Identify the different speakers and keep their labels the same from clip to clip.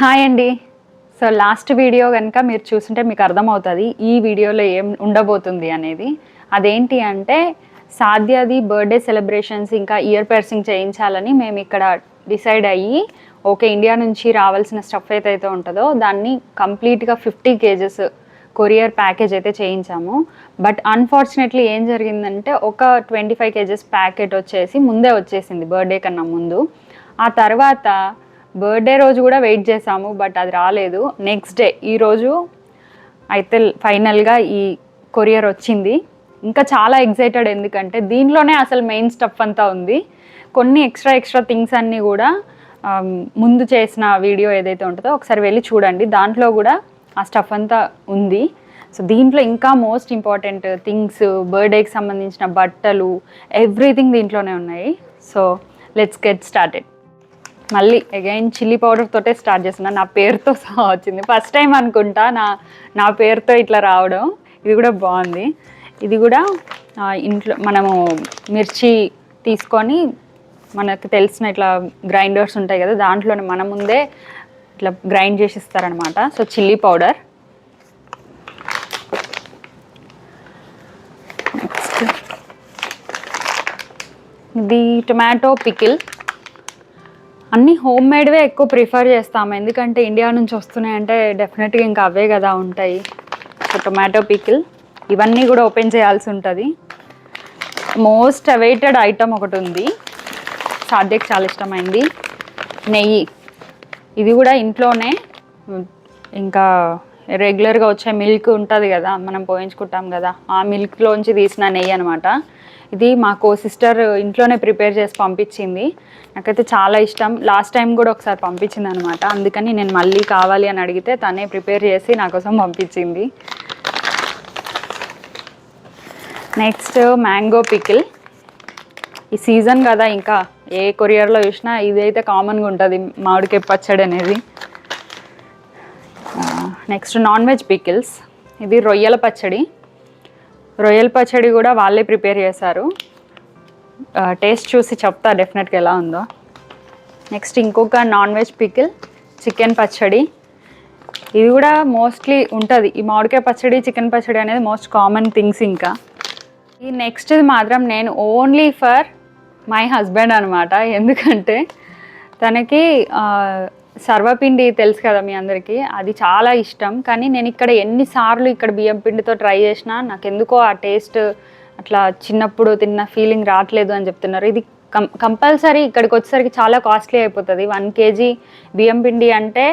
Speaker 1: Hi అండి. So last video కనుక మీరు చూసుంటే మీకు అర్థమవుతుంది ఈ వీడియోలో ఏం ఉండబోతుంది అనేది. అదేంటి అంటే సాధ్యది బర్త్డే సెలబ్రేషన్స్ ఇంకా ఇయర్ పర్సింగ్ చేయించాలని మేము ఇక్కడ డిసైడ్ అయ్యి ఓకే ఇండియా నుంచి రావాల్సిన స్టఫ్ ఏదైతే ఉంటుందో దాన్ని కంప్లీట్గా ఫిఫ్టీ కేజెస్ కొరియర్ ప్యాకేజ్ అయితే చేయించాము. బట్ అన్ఫార్చునేట్లీ ఏం జరిగిందంటే ఒక ట్వంటీ ఫైవ్ కేజెస్ ప్యాకెట్ వచ్చేసి ముందే వచ్చేసింది బర్త్డే కన్నా ముందు. ఆ తర్వాత బర్త్డే రోజు కూడా వెయిట్ చేసాము బట్ అది రాలేదు. నెక్స్ట్ డే ఈరోజు అయితే ఫైనల్గా ఈ కొరియర్ వచ్చింది. ఇంకా చాలా ఎక్సైటెడ్ ఎందుకంటే దీనిలోనే అసలు మెయిన్ స్టఫ్ అంతా ఉంది. కొన్ని ఎక్స్ట్రా ఎక్స్ట్రా థింగ్స్ అన్నీ కూడా um, ముందు చేసిన వీడియో ఏదైతే ఉంటుందో ఒకసారి వెళ్ళి చూడండి. దాంట్లో కూడా ఆ స్టఫ్ అంతా ఉంది. సో దీంట్లో ఇంకా మోస్ట్ ఇంపార్టెంట్ థింగ్స్ బర్త్డేకి సంబంధించిన బట్టలు ఎవ్రీథింగ్ దీంట్లోనే ఉన్నాయి. సో లెట్స్ గెట్ స్టార్టెడ్ మళ్ళీ అగైన్ చిల్లీ పౌడర్ తోటే స్టార్ట్ చేస్తున్నా. నా పేరుతో సహా వచ్చింది. ఫస్ట్ టైం అనుకుంటా నా నా పేరుతో ఇట్లా రావడం. ఇది కూడా బాగుంది. ఇది కూడా ఇంట్లో మనము మిర్చి తీసుకొని మనకు తెలిసిన ఇట్లా గ్రైండర్స్ ఉంటాయి కదా దాంట్లోనే మన ముందే ఇట్లా గ్రైండ్ చేసి ఇస్తారనమాట సో చిల్లీ పౌడర్ ఇది టొమాటో పికిల్ అన్నీ హోమ్ మేడ్వే ఎక్కువ ప్రిఫర్ చేస్తాము. ఎందుకంటే ఇండియా నుంచి వస్తున్నాయంటే డెఫినెట్గా ఇంకా అవే కదా ఉంటాయి. సో టొమాటో పికిల్ ఇవన్నీ కూడా ఓపెన్ చేయాల్సి ఉంటుంది. మోస్ట్ అవైటెడ్ ఐటమ్ ఒకటి ఉంది. సాధ్యకి చాలా ఇష్టమైంది. నెయ్యి. ఇది కూడా ఇంట్లోనే ఇంకా రెగ్యులర్గా వచ్చే మిల్క్ ఉంటుంది కదా మనం పోయించుకుంటాం కదా ఆ మిల్క్లోంచి తీసిన నెయ్యి అనమాట ఇది మాకు సిస్టర్ ఇంట్లోనే ప్రిపేర్ చేసి పంపించింది. నాకైతే చాలా ఇష్టం. లాస్ట్ టైం కూడా ఒకసారి పంపించింది అనమాట అందుకని నేను మళ్ళీ కావాలి అని అడిగితే తనే ప్రిపేర్ చేసి నా కోసం పంపించింది. నెక్స్ట్ మ్యాంగో పికిల్ ఈ సీజన్ కదా ఇంకా. ఏ కొరియర్లో చూసినా ఇదైతే కామన్గా ఉంటుంది మామిడికాయ పచ్చడి అనేది. నెక్స్ట్ నాన్ వెజ్ పికిల్స్ ఇది రొయ్యల పచ్చడి. రొయ్యల పచ్చడి కూడా వాళ్ళే ప్రిపేర్ చేశారు. టేస్ట్ చూసి చెప్తా డెఫినెట్గా ఎలా ఉందో. నెక్స్ట్ ఇంకొక నాన్ వెజ్ పికిల్ చికెన్ పచ్చడి. ఇది కూడా మోస్ట్లీ ఉంటుంది. ఈ మామిడికాయ పచ్చడి చికెన్ పచ్చడి అనేది మోస్ట్ కామన్ థింగ్స్ ఇంకా. ఈ నెక్స్ట్ మాత్రం నేను ఓన్లీ ఫర్ మై హస్బెండ్ అనమాట ఎందుకంటే తనకి సర్వపిండి తెలుసు కదా మీ అందరికీ. అది చాలా ఇష్టం. కానీ నేను ఇక్కడ ఎన్నిసార్లు ఇక్కడ బియ్యం పిండితో ట్రై చేసినా నాకు ఎందుకో ఆ టేస్ట్ అట్లా చిన్నప్పుడు తిన్న ఫీలింగ్ రావట్లేదు అని చెప్తున్నారు. ఇది కం కంపల్సరీ ఇక్కడికి వచ్చేసరికి చాలా కాస్ట్లీ అయిపోతుంది. వన్ కేజీ బియ్యం పిండి అంటే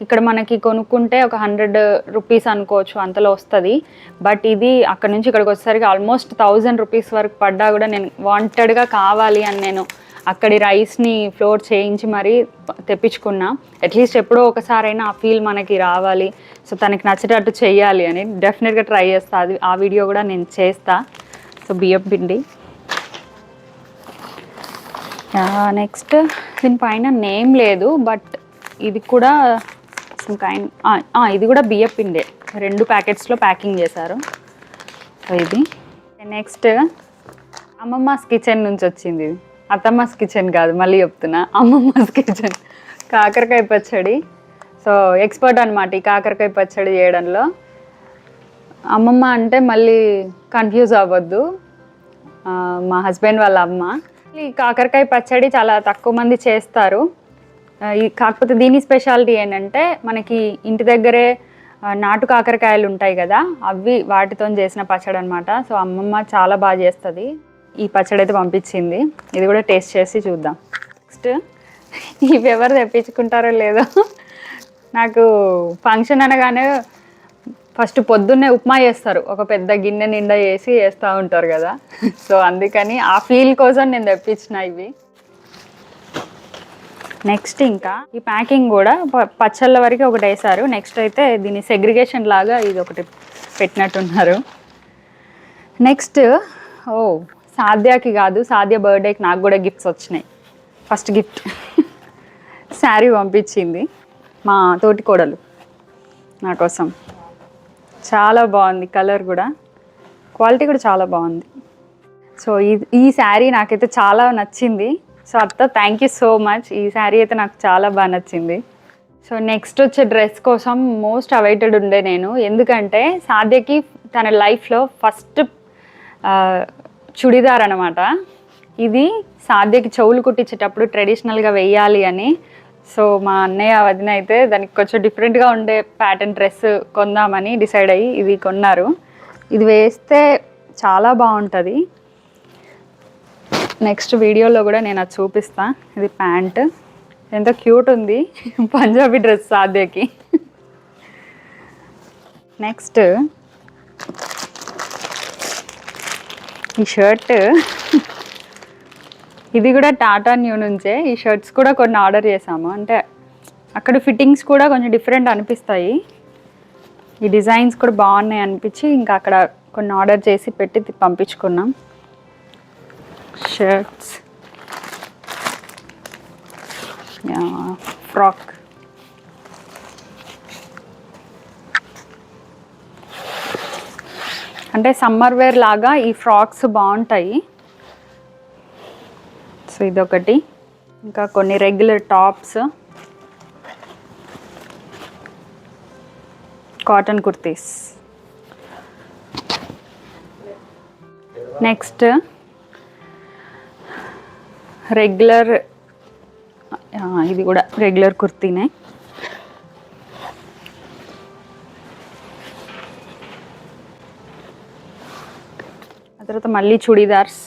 Speaker 1: ఇక్కడ మనకి కొనుక్కుంటే ఒక హండ్రెడ్ రూపీస్ అనుకోవచ్చు అంతలో వస్తుంది. బట్ ఇది అక్కడ నుంచి ఇక్కడికి వచ్చేసరికి ఆల్మోస్ట్ థౌజండ్ రూపీస్ వరకు పడ్డా కూడా నేను వాంటెడ్గా కావాలి అని నేను అక్కడి రైస్ని ఫ్లోర్ చేయించి మరీ తెప్పించుకున్నా. అట్లీస్ట్ ఎప్పుడో ఒకసారైనా ఆ ఫీల్ మనకి రావాలి. సో తనకి నచ్చేటట్టు చేయాలి అని డెఫినెట్గా ట్రై చేస్తా. అది ఆ వీడియో కూడా నేను చేస్తా. సో బియ్యం పిండి. నెక్స్ట్ దీని పైన నేమ్ లేదు బట్ ఇది కూడా some ఇది కూడా బియ్యం పిండే. రెండు ప్యాకెట్స్లో ప్యాకింగ్ చేశారు. ఇది. నెక్స్ట్ అమ్మమ్మస్ కిచెన్ నుంచి వచ్చింది ఇది. అత్తమ్మస్ కిచెన్ కాదు మళ్ళీ చెప్తున్నా. అమ్మమ్మస్ కిచెన్ కాకరకాయ పచ్చడి. సో ఎక్స్పర్ట్ అనమాట ఈ కాకరకాయ పచ్చడి చేయడంలో. అమ్మమ్మ అంటే మళ్ళీ కన్ఫ్యూజ్ అవ్వద్దు. మా హస్బెండ్ వాళ్ళ అమ్మ. ఈ కాకరకాయ పచ్చడి చాలా తక్కువ మంది చేస్తారు. ఈ కాకపోతే దీని స్పెషాలిటీ ఏంటంటే మనకి ఇంటి దగ్గరే నాటు కాకరకాయలు ఉంటాయి కదా అవి వాటితో చేసిన పచ్చడి అనమాట సో అమ్మమ్మ చాలా బాగా చేస్తుంది. ఈ పచ్చడి అయితే పంపించింది. ఇది కూడా టేస్ట్ చేసి చూద్దాం. నెక్స్ట్ ఇవి ఎవరు తెప్పించుకుంటారో లేదో. నాకు ఫంక్షన్ అనగానే ఫస్ట్ పొద్దున్నే ఉప్మా చేస్తారు. ఒక పెద్ద గిన్నె నిండా వేసి వేస్తూ ఉంటారు కదా. సో అందుకని ఆ ఫీల్ కోసం నేను తెప్పించిన ఇవి. నెక్స్ట్ ఇంకా ఈ ప్యాకింగ్ కూడా ప- పచ్చళ్ళ వరకు ఒకటి వేసారు. నెక్స్ట్ అయితే దీని సెగ్రిగేషన్ లాగా ఇది ఒకటి పెట్టినట్టున్నారు. నెక్స్ట్ ఓ సాధ్యాకి కాదు సాధ్య బర్త్డేకి నాకు కూడా గిఫ్ట్స్ వచ్చినాయి. ఫస్ట్ గిఫ్ట్ శారీ పంపించింది మా తోటి కోడలు నా కోసం. చాలా బాగుంది కలర్ కూడా. క్వాలిటీ కూడా చాలా బాగుంది. సో ఈ ఈ శారీ నాకైతే చాలా నచ్చింది. సో అత్త థ్యాంక్ యూ సో మచ్ ఈ శారీ అయితే నాకు చాలా బాగా నచ్చింది. సో నెక్స్ట్ వచ్చే డ్రెస్ కోసం మోస్ట్ అవైటెడ్ ఉండే నేను. ఎందుకంటే సాధ్యకి తన లైఫ్లో ఫస్ట్ చుడిదార్ అనమాట ఇది సాధ్యకి చెవులు కుట్టించేటప్పుడు ట్రెడిషనల్గా వెయ్యాలి అని. సో మా అన్నయ్య వదిన అయితే దానికి కొంచెం డిఫరెంట్గా ఉండే ప్యాటర్న్ డ్రెస్ కొందామని డిసైడ్ అయ్యి ఇది కొన్నారు. ఇది వేస్తే చాలా బాగుంటుంది. నెక్స్ట్ వీడియోలో కూడా నేను అది చూపిస్తా. ఇది ప్యాంట్. ఎంత క్యూట్ ఉంది. పంజాబీ డ్రెస్ సాధ్యకి. నెక్స్ట్ ఈ షర్ట్. ఇది కూడా టాటా న్యూ నుంచే. ఈ షర్ట్స్ కూడా కొన్ని ఆర్డర్ చేసాము అంటే అక్కడ ఫిట్టింగ్స్ కూడా కొంచెం డిఫరెంట్ అనిపిస్తాయి. ఈ డిజైన్స్ కూడా బాగున్నాయి అనిపించి ఇంకా అక్కడ కొన్ని ఆర్డర్ చేసి పెట్టి పంపించుకున్నాం. షర్ట్స్. ఫ్రాక్. అంటే సమ్మర్ వేర్ లాగా ఈ ఫ్రాక్స్ బాగుంటాయి. సో ఇదొకటి. ఇంకా కొన్ని regular tops. Cotton kurtis. Next regular ఇది కూడా రెగ్యులర్ కుర్తీనే. తర్వాత మళ్ళీ చుడీదార్స్.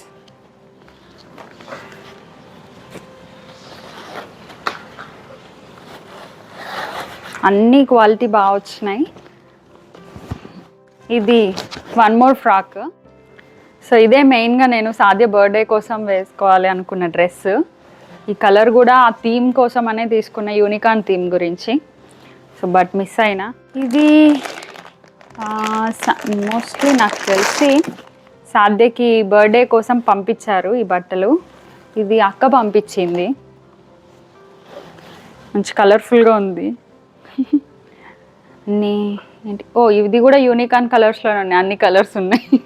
Speaker 1: అన్ని క్వాలిటీ బాగా వచ్చినాయి. ఇది వన్ మోర్ ఫ్రాక్. సో ఇదే మెయిన్గా నేను సాధ్య బర్త్డే కోసం వేసుకోవాలి అనుకున్న డ్రెస్. ఈ కలర్ కూడా ఆ థీమ్ కోసం అనే తీసుకున్న యూనికాన్ థీమ్ గురించి. సో బట్ మిస్ అయినా. ఇది మోస్ట్లీ నాకు తెలిసి సాధ్యకి బర్త్డే కోసం పంపించారు ఈ బట్టలు. ఇది అక్క పంపించింది. మంచి కలర్ఫుల్గా ఉంది. అన్ని ఏంటి? ఓ ఇది కూడా యూనికాన్ కలర్స్లోనే ఉన్నాయి. అన్ని కలర్స్ ఉన్నాయి.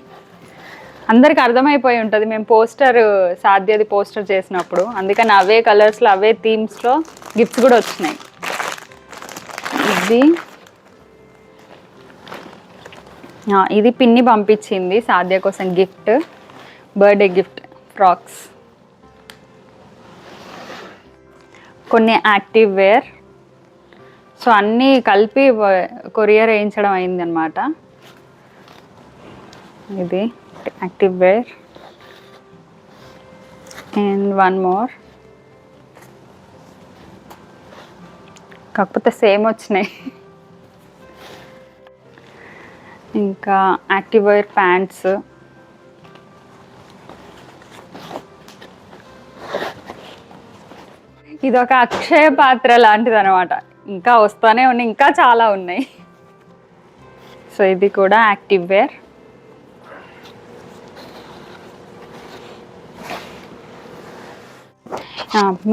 Speaker 1: అందరికి అర్థమైపోయి ఉంటుంది. మేము పోస్టర్ సాధ్యది పోస్టర్ చేసినప్పుడు. అందుకని అవే కలర్స్లో అవే థీమ్స్లో గిఫ్ట్స్ కూడా వచ్చినాయి. ఇది ఇది పిన్ని పంపించింది సాధ్య కోసం గిఫ్ట్ బర్త్డే గిఫ్ట్ ఫ్రాక్స్. కొన్ని యాక్టివ్ వేర్. సో అన్నీ కలిపి కొరియర్ వేయించడం అయిందనమాట ఇది active wear. And one more. కాకపోతే సేమ్ వచ్చినాయి. ఇంకా యాక్టివ్ వేర్ ప్యాంట్స్. ఇది ఒక అక్షయ పాత్ర లాంటిది అనమాట ఇంకా వస్తూనే ఉన్నాయి ఇంకా చాలా ఉన్నాయి. సో ఇది కూడా యాక్టివ్ వేర్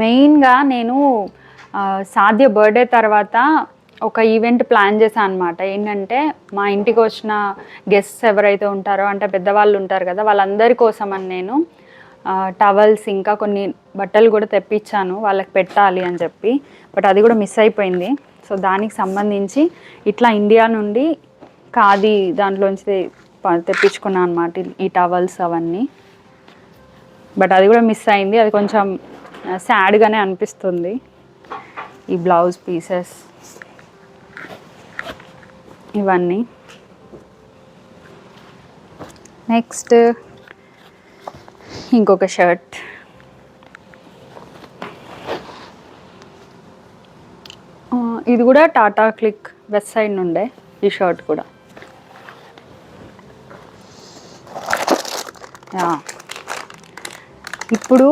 Speaker 1: మెయిన్గా నేను సాధ్య బర్త్డే తర్వాత ఒక ఈవెంట్ ప్లాన్ చేశాను అనమాట ఏంటంటే మా ఇంటికి వచ్చిన గెస్ట్స్ ఎవరైతే ఉంటారో అంటే పెద్దవాళ్ళు ఉంటారు కదా వాళ్ళందరి కోసం అని నేను టవల్స్ ఇంకా కొన్ని బట్టలు కూడా తెప్పించాను. వాళ్ళకి పెట్టాలి అని చెప్పి. బట్ అది కూడా మిస్ అయిపోయింది. సో దానికి సంబంధించి ఇట్లా ఇండియా నుండి ఖాదీ దాంట్లోంచి తెప్పించుకున్నాను అనమాట ఈ టవల్స్ అవన్నీ. బట్ అది కూడా మిస్ అయింది. అది కొంచెం సాడ్గానే అనిపిస్తుంది. ఈ బ్లౌజ్ పీసెస్ ఇవన్నీ. నెక్స్ట్ ఇంకొక షర్ట్ ఇది కూడా టాటా క్లిక్ వెస్ట్ సైడ్ నుండే ఈ షర్ట్ కూడా. ఇప్పుడు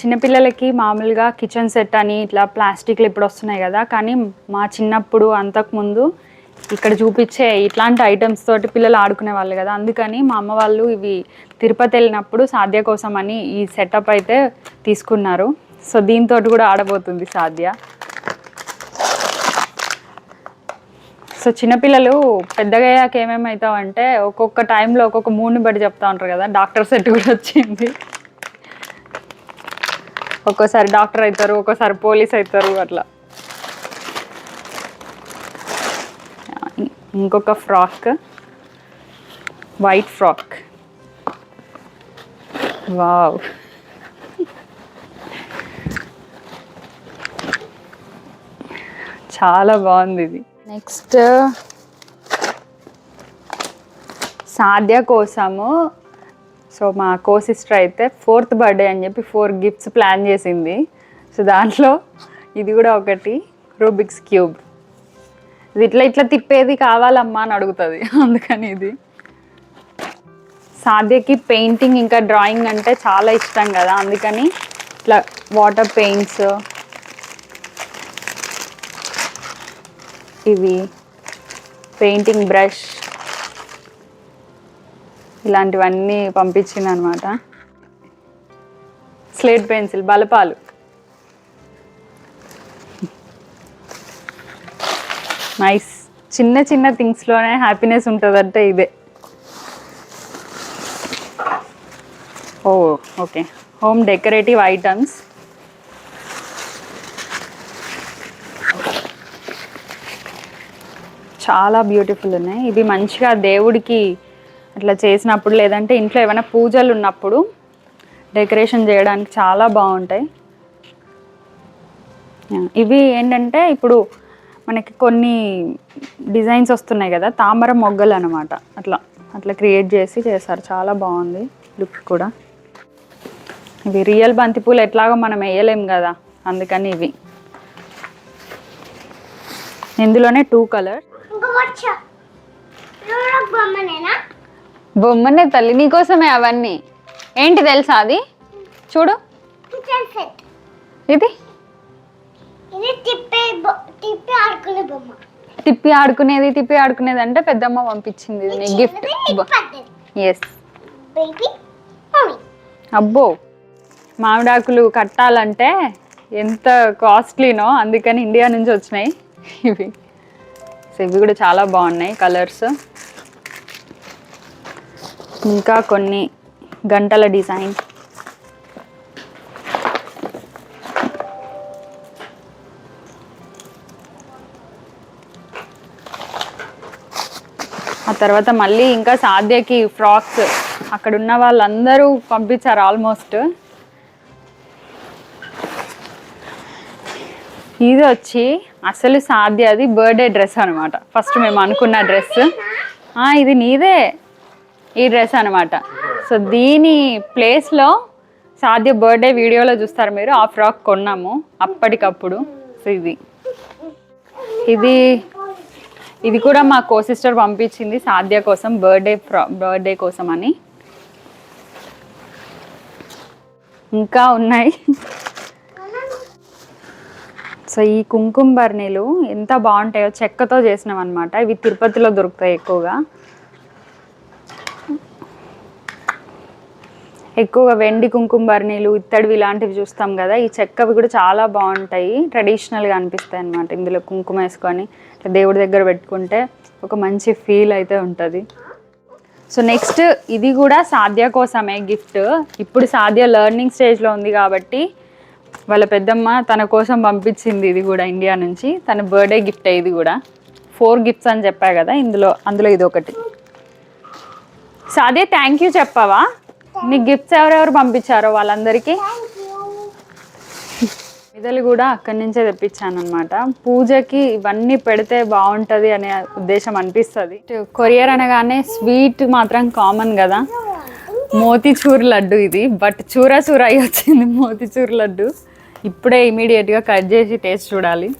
Speaker 1: చిన్నపిల్లలకి మామూలుగా కిచెన్ సెట్ అని ఇట్లా ప్లాస్టిక్లు ఇప్పుడు వస్తున్నాయి కదా కానీ మా చిన్నప్పుడు అంతకుముందు ఇక్కడ చూపించే ఇట్లాంటి ఐటమ్స్ తోటి పిల్లలు ఆడుకునే వాళ్ళు కదా. అందుకని మా అమ్మ వాళ్ళు ఇవి తిరుపతి వెళ్ళినప్పుడు సాధ్య కోసం అని ఈ సెటప్ అయితే తీసుకున్నారు. సో దీంతో కూడా ఆడబోతుంది సాధ్య. సో చిన్నపిల్లలు పెద్దగా అయ్యాక ఏమేమవుతావంటే ఒక్కొక్క టైంలో ఒక్కొక్క మూడ్ని బట్టి చెప్తా ఉంటారు కదా. డాక్టర్ సెట్ కూడా వచ్చింది. ఒక్కోసారి డాక్టర్ అవుతారు ఒక్కోసారి పోలీస్ అవుతారు అట్లా. ఇంకొక ఫ్రాక్. వైట్ ఫ్రాక్ వావ్ చాలా బాగుంది ఇది. నెక్స్ట్ సాధ్య కోసము సో మా కో సిస్టర్ అయితే ఫోర్త్ బర్త్డే అని చెప్పి ఫోర్ గిఫ్ట్స్ ప్లాన్ చేసింది. సో దాంట్లో ఇది కూడా ఒకటి రూబిక్స్ క్యూబ్ ఇట్లా ఇట్లా తిప్పేది కావాలమ్మా అని అడుగుతుంది. అందుకని ఇది. సాధ్యకి పెయింటింగ్ ఇంకా డ్రాయింగ్ అంటే చాలా ఇష్టం కదా అందుకని ఇట్లా వాటర్ పెయింట్స్ ఇవి పెయింటింగ్ బ్రష్ ఇలాంటివన్నీ పంపించింది అనమాట స్లేట్ పెన్సిల్ బలపాలు. నైస్ చిన్న చిన్న థింగ్స్లోనే హ్యాపీనెస్ ఉంటుందంటే ఇదే. Oh okay home decorative items చాలా బ్యూటిఫుల్ ఉన్నాయి. ఇవి మంచిగా దేవుడికి అట్లా చేసినప్పుడు లేదంటే ఇంట్లో ఏమైనా పూజలు ఉన్నప్పుడు డెకరేషన్ చేయడానికి చాలా బాగుంటాయి. ఇవి ఏంటంటే ఇప్పుడు మనకి కొన్ని డిజైన్స్ వస్తున్నాయి కదా తామర మొగ్గలు అనమాట అట్లా అట్లా క్రియేట్ చేసి చేశారు. చాలా బాగుంది లుక్ కూడా. ఇవి రియల్ బంతిపూలు ఎట్లాగో మనం వేయలేం కదా అందుకని ఇవి. ఇందులోనే టూ కలర్ బొమ్మనే తల్లి నీకోసమే అవన్నీ. ఏంటి తెలుసా అది? చూడు. ఇది?
Speaker 2: తిప్పే
Speaker 1: ఆడుకునేది తిప్పి ఆడుకునేది అంటే పెద్దమ్మ పంపించింది ఇది గిఫ్ట్ ఎస్ అబ్బో. మామిడాకులు కట్టాలంటే ఎంత కాస్ట్లీనో అందుకని ఇండియా నుంచి వచ్చినాయి. ఇవి. సో ఇవి కూడా చాలా బాగున్నాయి కలర్స్. ఇంకా కొన్ని గంటల డిజైన్. తర్వాత మళ్ళీ ఇంకా సాధ్యకి ఫ్రాక్స్ అక్కడ ఉన్న వాళ్ళందరూ పంపించారు ఆల్మోస్ట్. ఇది వచ్చి అసలు సాధ్య అది బర్త్డే డ్రెస్ అనమాట ఫస్ట్ మేము అనుకున్న డ్రెస్. ఇది నీదే ఈ డ్రెస్ అనమాట సో దీని ప్లేస్లో సాధ్య బర్త్డే వీడియోలో చూస్తారు మీరు ఆ ఫ్రాక్ కొన్నాము అప్పటికప్పుడు. సో ఇది. ఇది ఇది కూడా మా కో సిస్టర్ పంపించింది సాధ్య కోసం బర్త్డే ఫ్రా బర్త్డే కోసం అని. ఇంకా ఉన్నాయి. సో ఈ కుంకుమ బర్నీలు ఎంత బాగుంటాయో చెక్కతో చేసినాం అనమాట ఇవి తిరుపతిలో దొరుకుతాయి ఎక్కువగా. ఎక్కువగా వెండి కుంకుమబర్నీలు ఇత్తడివి ఇలాంటివి చూస్తాం కదా. ఈ చెక్కవి కూడా చాలా బాగుంటాయి. ట్రెడిషనల్గా అనిపిస్తాయి అనమాట ఇందులో కుంకుమ వేసుకొని. దేవుడి దగ్గర పెట్టుకుంటే ఒక మంచి ఫీల్ అయితే ఉంటుంది. సో నెక్స్ట్ ఇది కూడా సాధ్య కోసమే గిఫ్ట్ ఇప్పుడు సాధ్య లెర్నింగ్ స్టేజ్లో ఉంది కాబట్టి వాళ్ళ పెద్దమ్మ తన కోసం పంపించింది ఇది కూడా ఇండియా నుంచి. తన బర్త్డే గిఫ్ట్ ఇది కూడా. ఫోర్ గిఫ్ట్స్ అని చెప్పా కదా ఇందులో అందులో ఇది ఒకటి. సాధ్య థ్యాంక్ యూ చెప్పావా? నీకు గిఫ్ట్స్ ఎవరెవరు పంపించారో వాళ్ళందరికీ? ఇదలు కూడా అక్కడి నుంచే తెప్పించాను అనమాట పూజకి ఇవన్నీ పెడితే బాగుంటుంది అనే ఉద్దేశం అనిపిస్తుంది. కొరియర్ అనగానే స్వీట్ మాత్రం కామన్ కదా. మోతిచూర్ లడ్డు ఇది. బట్ చూర చూర అయి వచ్చింది మోతిచూర్ లడ్డు. ఇప్పుడే ఇమీడియట్గా కట్ చేసి టేస్ట్ చూడాలి.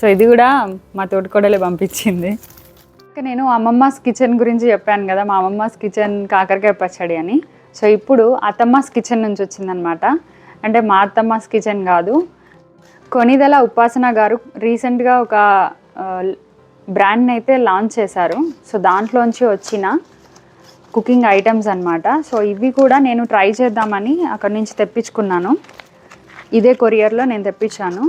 Speaker 1: సో ఇది కూడా మా తోటికోడలే పంపించింది. ఇంకా నేను అమ్మమ్మస్ కిచెన్ గురించి చెప్పాను కదా. మా అమ్మమ్మస్ కిచెన్ కాకరకాయ పచ్చడి అని. సో ఇప్పుడు అత్తమ్మస్ కిచెన్ నుంచి వచ్చిందనమాట అంటే మా అత్తమ్మస్ కిచెన్ కాదు. కొనిదల ఉపాసన గారు రీసెంట్గా ఒక బ్రాండ్ని అయితే లాంచ్ చేశారు. సో దాంట్లోంచి వచ్చిన కుకింగ్ ఐటమ్స్ అన్నమాట. సో ఇవి కూడా నేను ట్రై చేద్దామని అక్కడి నుంచి తెప్పించుకున్నాను. ఇదే కొరియర్లో నేను తెప్పించాను.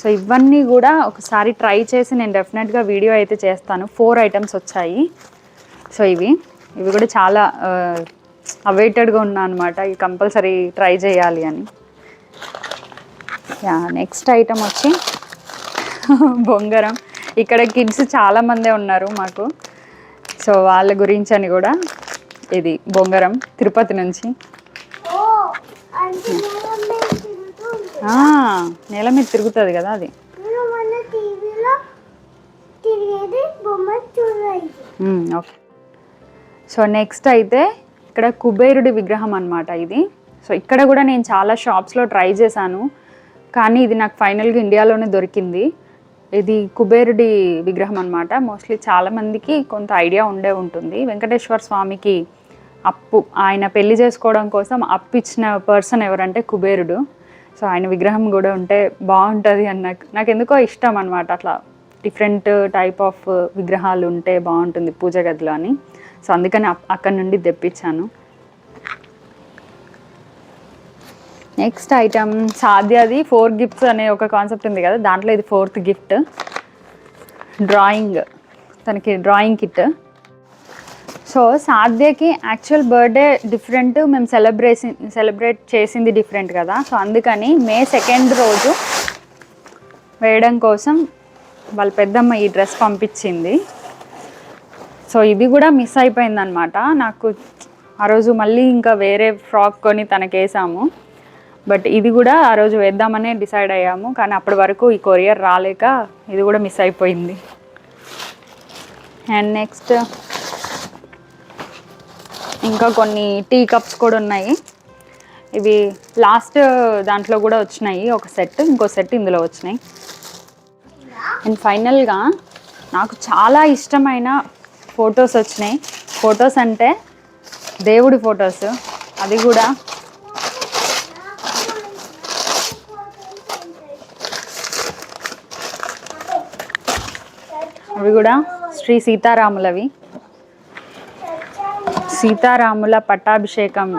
Speaker 1: సో ఇవన్నీ కూడా ఒకసారి ట్రై చేసి నేను డెఫినెట్గా వీడియో అయితే చేస్తాను. ఫోర్ ఐటమ్స్ వచ్చాయి. సో ఇవి. ఇవి కూడా చాలా అవైటెడ్గా ఉన్నా అనమాట ఇవి కంపల్సరీ ట్రై చేయాలి అని. యా నెక్స్ట్ ఐటమ్ వచ్చి బొంగరం. ఇక్కడ కిడ్స్ చాలా మందే ఉన్నారు మాకు. సో వాళ్ళ గురించి అని కూడా ఇది బొంగరం తిరుపతి నుంచి.
Speaker 2: నేల మీద
Speaker 1: తిరుగుతుంది. కదా అది. ఓకే. సో నెక్స్ట్ అయితే ఇక్కడ కుబేరుడి విగ్రహం అనమాట ఇది. సో ఇక్కడ కూడా నేను చాలా షాప్స్లో ట్రై చేశాను. కానీ ఇది నాకు ఫైనల్గా ఇండియాలోనే దొరికింది. ఇది కుబేరుడి విగ్రహం అనమాట మోస్ట్లీ చాలామందికి కొంత ఐడియా ఉండే ఉంటుంది. వెంకటేశ్వర స్వామికి అప్పు ఆయన పెళ్ళి చేసుకోవడం కోసం అప్పు ఇచ్చిన పర్సన్ ఎవరంటే కుబేరుడు. సో ఆయన విగ్రహం కూడా ఉంటే బాగుంటుంది అని నాకు నాకు ఎందుకో ఇష్టం అనమాట అట్లా డిఫరెంట్ టైప్ ఆఫ్ విగ్రహాలు ఉంటే బాగుంటుంది పూజ గదిలో అని. సో అందుకని అప్- అక్కడి నుండి తెప్పించాను. నెక్స్ట్ ఐటమ్ సాధ్యది ఫోర్ గిఫ్ట్స్ అనే ఒక కాన్సెప్ట్ ఉంది కదా దాంట్లో ఇది ఫోర్త్ గిఫ్ట్ డ్రాయింగ్ తనకి డ్రాయింగ్ కిట్ సో సాధ్యకి యాక్చువల్ బర్త్డే డిఫరెంట్ మేము సెలబ్రేషన్ సెలబ్రేట్ చేసింది డిఫరెంట్ కదా. సో అందుకని మే సెకండ్ రోజు వేయడం కోసం వాళ్ళ పెద్దమ్మ ఈ డ్రెస్ పంపించింది. సో ఇది కూడా మిస్ అయిపోయింది అనమాట నాకు ఆ రోజు మళ్ళీ ఇంకా వేరే ఫ్రాక్ కొని తనకేసాము. బట్ ఇది కూడా ఆ రోజు వేద్దామనే డిసైడ్ అయ్యాము. కానీ అప్పటి వరకు ఈ కొరియర్ రాలేక ఇది కూడా మిస్ అయిపోయింది. అండ్ నెక్స్ట్ ఇంకా కొన్ని టీ కప్స్ కూడా ఉన్నాయి. ఇవి లాస్ట్ దాంట్లో కూడా వచ్చినాయి. ఒక సెట్ ఇంకో సెట్ ఇందులో వచ్చినాయి. అండ్ ఫైనల్గా నాకు చాలా ఇష్టమైన ఫొటోస్ వచ్చినాయి. ఫొటోస్ అంటే దేవుడి ఫొటోస్. అది కూడా అవి కూడా శ్రీ సీతారాములవి. సీతారాముల పట్టాభిషేకం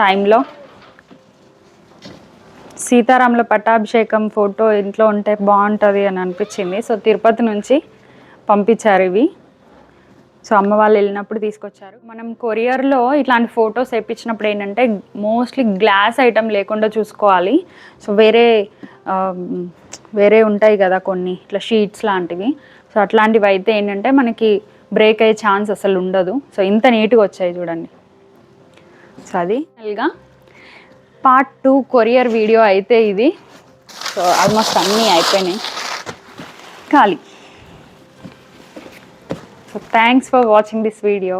Speaker 1: టైంలో సీతారాముల పట్టాభిషేకం ఫోటో ఇంట్లో ఉంటే బాగుంటుంది అని అనిపించింది. సో తిరుపతి నుంచి పంపించారు ఇవి. సో అమ్మ వాళ్ళు వెళ్ళినప్పుడు తీసుకొచ్చారు. మనం కొరియర్లో ఇట్లాంటి ఫొటోస్ వేయించినప్పుడు ఏంటంటే మోస్ట్లీ గ్లాస్ ఐటమ్ లేకుండా చూసుకోవాలి. సో వేరే వేరే ఉంటాయి కదా కొన్ని ఇట్లా షీట్స్ లాంటివి. సో అట్లాంటివి అయితే ఏంటంటే మనకి బ్రేక్ అయ్యే ఛాన్స్ అసలు ఉండదు. సో ఇంత నీట్గా వచ్చాయి చూడండి. సో అది ఫైనల్గా పార్ట్ టూ కొరియర్ వీడియో అయితే ఇది. సో ఆల్మోస్ట్ అన్నీ అయిపోయినాయి. ఖాళీ. So thanks for watching this video